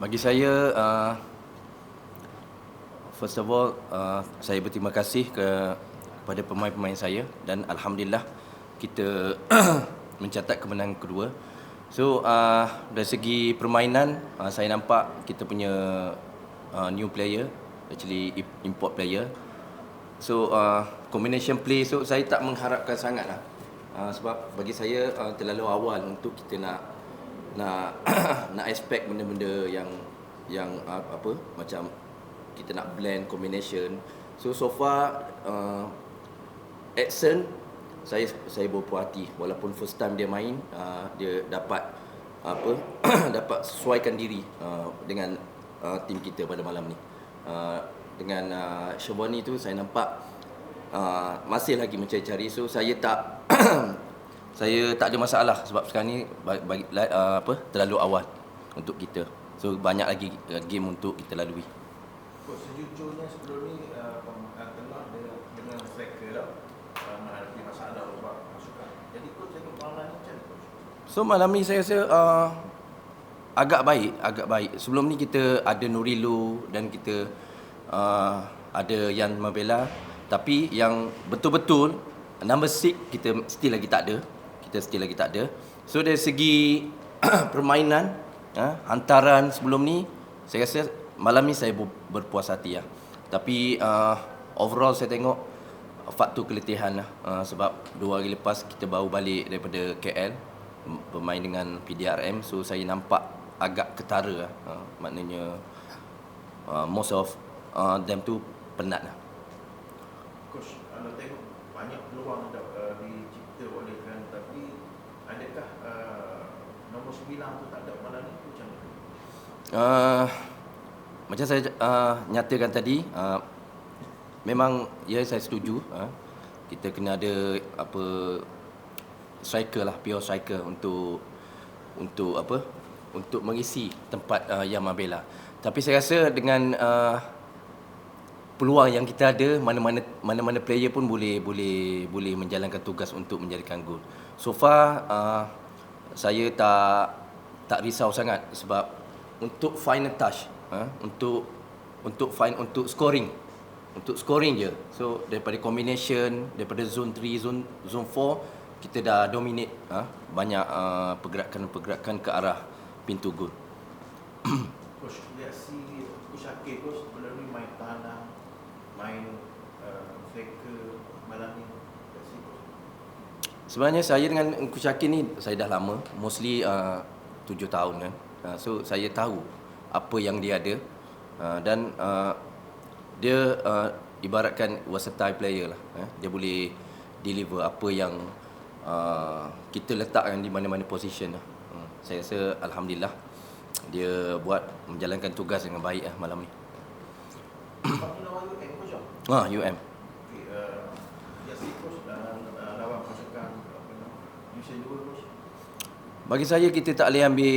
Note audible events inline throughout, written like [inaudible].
Bagi saya, uh, first of all, uh, saya berterima kasih ke kepada pemain-pemain saya dan alhamdulillah kita [clears throat] mencatat kemenangan kedua. So uh, dari segi permainan, uh, saya nampak kita punya uh, new player, actually import player. So uh, combination play, so saya tak mengharapkan sangat lah. Uh, sebab bagi saya uh, terlalu awal untuk kita nak nak [coughs] nak expect benda-benda yang yang uh, apa macam kita nak blend combination. So so far uh, Edson saya saya berpuas hati walaupun first time dia main uh, dia dapat apa [coughs] dapat sesuaikan diri uh, dengan uh, tim kita pada malam ni. Uh, dengan uh, Shabani tu saya nampak uh, masih lagi mencari-cari so saya tak [coughs] saya tak ada masalah sebab sekarang ni bagi, bagi uh, apa terlalu awal untuk kita. So banyak lagi uh, game untuk kita lalui. Coach, sejujurnya sebelum ni uh, tengah dengan, striker lah uh, menghadapi masalah sebab pasukan. Jadi coach tengok malam ni macam coach? So malam ni saya rasa uh, agak baik, agak baik. Sebelum ni kita ada Nurilu dan kita uh, ada Yan Mabela tapi yang betul-betul number 6 kita still lagi tak ada. Kita still lagi tak ada. So dari segi [clears throat] permainan, uh, hantaran sebelum ni saya rasa malam ni saya berpuas hati lah. Tapi uh, overall saya tengok faktor keletihan lah. Uh, sebab dua hari lepas kita baru balik daripada KL bermain dengan PDRM so saya nampak agak ketara lah. Uh, maknanya uh, most of uh, them tu penat lah. Coach, anda tengok banyak peluang uh, dicipta oleh kan tapi adakah uh, nombor 9 tu tak ada malam ni macam mana? Uh, macam saya uh, nyatakan tadi uh, memang ya saya setuju uh, kita kena ada apa striker lah pure striker untuk untuk apa untuk mengisi tempat uh, Yamabela. Tapi saya rasa dengan uh, peluang yang kita ada mana-mana mana-mana player pun boleh boleh boleh menjalankan tugas untuk menjadikan gol. So far uh, saya tak tak risau sangat sebab untuk final touch uh, untuk untuk fine untuk scoring untuk scoring je. So daripada combination daripada zone 3 zone zone 4 kita dah dominate ha, banyak uh, pergerakan-pergerakan ke arah pintu gol. Coach, lihat si Coach Akif coach sebelum ni main uh, malam ni. Sebenarnya saya dengan Coach Syakir ni saya dah lama, mostly uh, 7 tahun kan. Uh, so saya tahu apa yang dia ada uh, dan uh, dia uh, ibaratkan versatile player lah. Eh. Dia boleh deliver apa yang uh, kita letakkan di mana-mana position lah. Uh, saya rasa alhamdulillah dia buat menjalankan tugas dengan baik lah malam ni. Sebab ni lawan UM coach ah. Ah UM. Okey, lihat si coach dan lawan pasukan apa nama? Division 2 coach. Bagi saya kita tak boleh ambil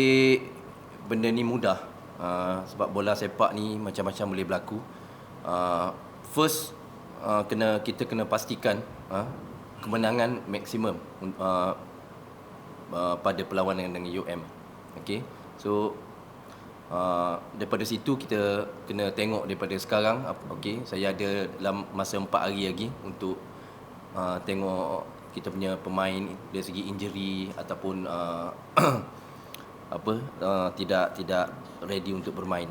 benda ni mudah. Uh, sebab bola sepak ni macam-macam boleh berlaku. Uh, first uh, kena kita kena pastikan uh, kemenangan maksimum uh, uh, pada perlawanan dengan UM. Okey. So uh, daripada situ kita kena tengok daripada sekarang okey saya ada dalam masa 4 hari lagi untuk uh, tengok kita punya pemain dari segi injury ataupun uh, [clears throat] apa uh, tidak tidak ready untuk bermain.